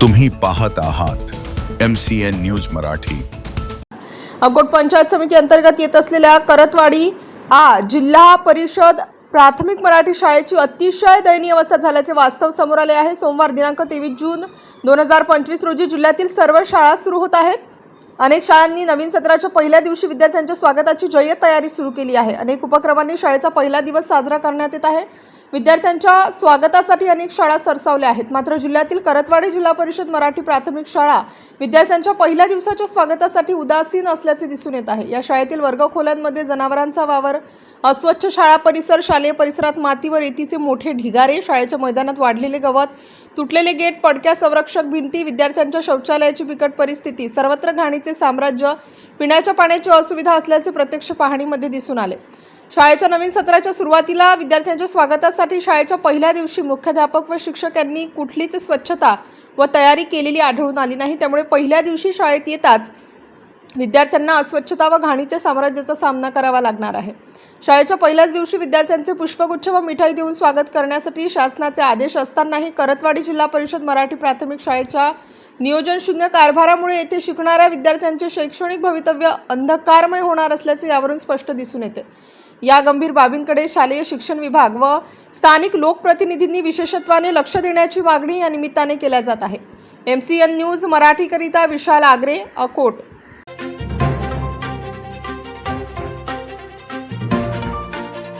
तुम्ही पाहत आहात M C N news Marathi. Akot panchayat समिती अंतर्गत येत असलेल्या करतवाडी आ जिल्हा परिषद प्राथमिक मराठी शाळेची अतिशय दयनीय अवस्था झाल्याचे वास्तव समोर आले आहे. सोमवार दिनांक तेवीस जून दोन हजार पंचवीस रोजी जिल्ह्यातील सर्व शाळा सुरू होत आहेत. अनेक शाळांनी नवीन सत्राच्या पहिल्या दिवशी विद्यार्थ्यांच्या स्वागताची जय्यत तयारी सुरू केली आहे. अनेक उपक्रमांनी शाळेचा पहिला दिवस साजरा करण्यात येत आहे. विद्यार्थ्यांच्या स्वागतासाठी अनेक शाळा सरसावल्या आहेत. मात्र जिल्ह्यातील करतवाडी जिल्हा परिषद मराठी प्राथमिक शाळा विद्यार्थ्यांच्या पहिल्या दिवसाच्या स्वागतासाठी उदासीन असल्याचे दिसून येत आहे. या शाळेतील वर्गखोल्यांमध्ये जनावरांचा वावर अस्वच्छ शाळा परिसर शालेय परिसरात माती व रेतीचे मोठे ढिगारे शाळेच्या मैदानात वाढलेले गवत तुटलेले गेट पडक्या संरक्षक भिंती विद्यार्थ्यांच्या शौचालयाची बिकट परिस्थिती सर्वत्र घाणीचे साम्राज्य पिण्याच्या पाण्याची असुविधा असल्याचे प्रत्यक्ष पाहणीमध्ये दिसून आले. शाळेच्या नवीन सत्राच्या सुरुवातीला विद्यार्थ्यांच्या स्वागतासाठी शाळेच्या पहिल्या दिवशी मुख्याध्यापक व शिक्षक यांनी कुठलीच स्वच्छता व तयारी केलेली आढळून आली नाही. त्यामुळे पहिल्या दिवशी शाळेत येताच विद्यार्थ्यांना अस्वच्छता व घाणीच्या साम्राज्याचा सामना करावा लागणार आहे. शाळेच्या पहिल्याच दिवशी विद्यार्थ्यांचे पुष्पगुच्छ व मिठाई देऊन स्वागत करण्यासाठी शासनाचे आदेश असतानाही करतवाडी जिल्हा परिषद मराठी प्राथमिक शाळेच्या नियोजन शून्य कारभारामुळे येथे शिकणाऱ्या विद्यार्थ्यांचे शैक्षणिक भवितव्य अंधकारमय होणार असल्याचे यावरून स्पष्ट दिसून येते. या गंभीर बाबींकडे शालेय शिक्षण विभाग व स्थानिक लोकप्रतिनिधींनी विशेषत्वाने लक्ष देण्याची मागणी या निमित्ताने केल्या जात आहे. एम सी एन न्यूज मराठीकरिता विशाल आगरे अकोट.